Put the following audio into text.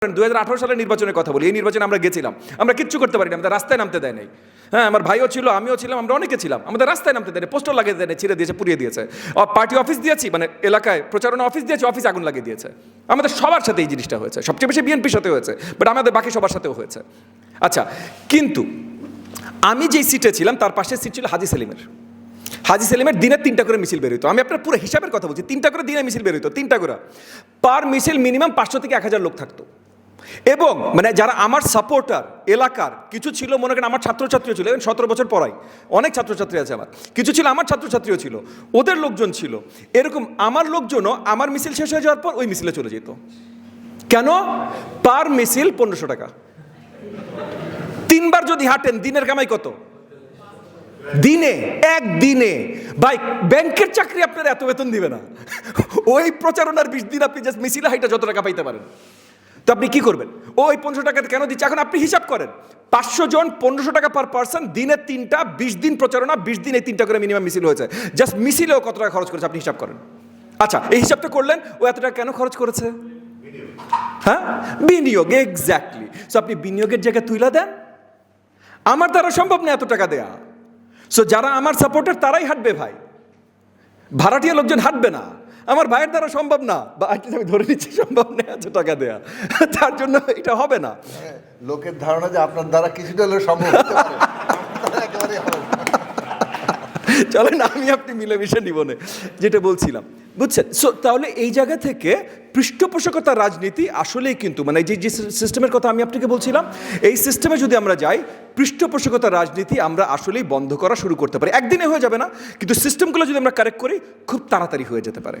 দু হাজার সালের নির্বাচনের কথা বলি, এই নির্বাচনে আমরা গেছিলাম। আমরা কিচ্ছু করতে পারিনি, আমাদের রাস্তায় নামতে দেয় নাই। হ্যাঁ আমার ভাইও ছিল, আমিও ছিলাম, আমরা অনেকে ছিলাম। আমাদের রাস্তায় নামতে দেয় পোস্টার লাগিয়ে দেয় ছিঁড়ে দিয়েছে, পুড়িয়ে দিয়েছে। পার্টি অফিস দিয়েছি মানে এলাকায় প্রচারণা অফিস দিয়েছি, অফিস আগুন লাগিয়ে দিয়েছে। আমাদের সবার সাথে এই জিনিসটা হয়েছে, সবচেয়ে বেশি বিএনপির সাথে হয়েছে বাট আমাদের বাকি সবার সাথেও হয়েছে। আচ্ছা কিন্তু আমি যেই সিটে ছিলাম, তার পাশে সিট ছিল হাজি সেলিমের। হাজি সেলিমের দিনে তিনটা করে মিছিল বেরোতো আমি আপনার পুরো হিসাবের কথা বলছি, তিনটা করে দিনে মিছিল বেরোতো তিনটা করে। পার মিছিল মিনিমাম পাঁচশো থেকে এক হাজার লোক থাকতো। এবং মানে যারা আমার সাপোর্টার এলাকার, কিছু ছিল, মনে করেন আমার ছাত্রছাত্রীও ছিল এবং সতেরো বছর পড়াই অনেক ছাত্রছাত্রী আছে আমার, কিছু ছিল, আমার ছাত্রছাত্রীও ছিল, ওদের লোকজন ছিল, এরকম আমার লোকজনও আমার মিছিল শেষ হয়ে যাওয়ার পর ওই মিছিলে চলে যেত। কেন? পার মিছিল পনেরোশো টাকা। তিনবার যদি হাঁটেন, দিনের কামাই কত? দিনে, এক দিনে। ভাই, ব্যাংকের চাকরি আপনার এত বেতন দিবে না। ওই প্রচারণার বিশ দিন আপনি জাস্ট মিছিলে হাইটা যত টাকা পাইতে পারেন। তো আপনি কি করবেন? ও ওই পনেরোশো টাকা কেন দিচ্ছে? এখন আপনি হিসাব করেন। পাঁচশো জন পনেরোশো টাকা পার পার্সন দিনে তিনটা, বিশ দিন প্রচারণা, বিশ দিন এই তিনটা করে মিনিমাম মিছিল হয়েছে। জাস্ট মিছিলেও কত টাকা খরচ করেছে আপনি হিসাব করেন। আচ্ছা এই হিসাবটা করলেন, ও এত টাকা কেন খরচ করেছে? হ্যাঁ? বিনিয়োগ এক্স্যাক্টলি সো আপনি বিনিয়োগের জায়গায় তুইলা দেন। আমার দ্বারা সম্ভব না এত টাকা দেয়া। সো যারা আমার সাপোর্টার তারাই হাঁটবে ভাই। ভাড়াটিয়া লোকজন হাঁটবে না। আমার ভাইয়ের দ্বারা সম্ভব না বা আমি ধরে নিচ্ছি সম্ভব না এত টাকা দেয়া। তার জন্য এটা হবে না। হ্যাঁ, লোকের ধারণা যে আপনার দ্বারা কিছুটা হলেও সম্ভব। চলেন আমি আপনি মিলেমিশে নিব না যেটা বলছিলাম। বুঝছেন? সো তাহলে এই জায়গা থেকে পৃষ্ঠপোষকতা রাজনীতি আসলেই কিন্তু মানে যে যে সিস্টেমের কথা আমি আপনাকে বলছিলাম এই সিস্টেমে যদি আমরা যাই পৃষ্ঠপোষকতা রাজনীতি আমরা আসলেই বন্ধ করা শুরু করতে পারি। একদিনে হয়ে যাবে না কিন্তু সিস্টেমগুলো যদি আমরা কারেক্ট করি খুব তাড়াতাড়ি হয়ে যেতে পারে।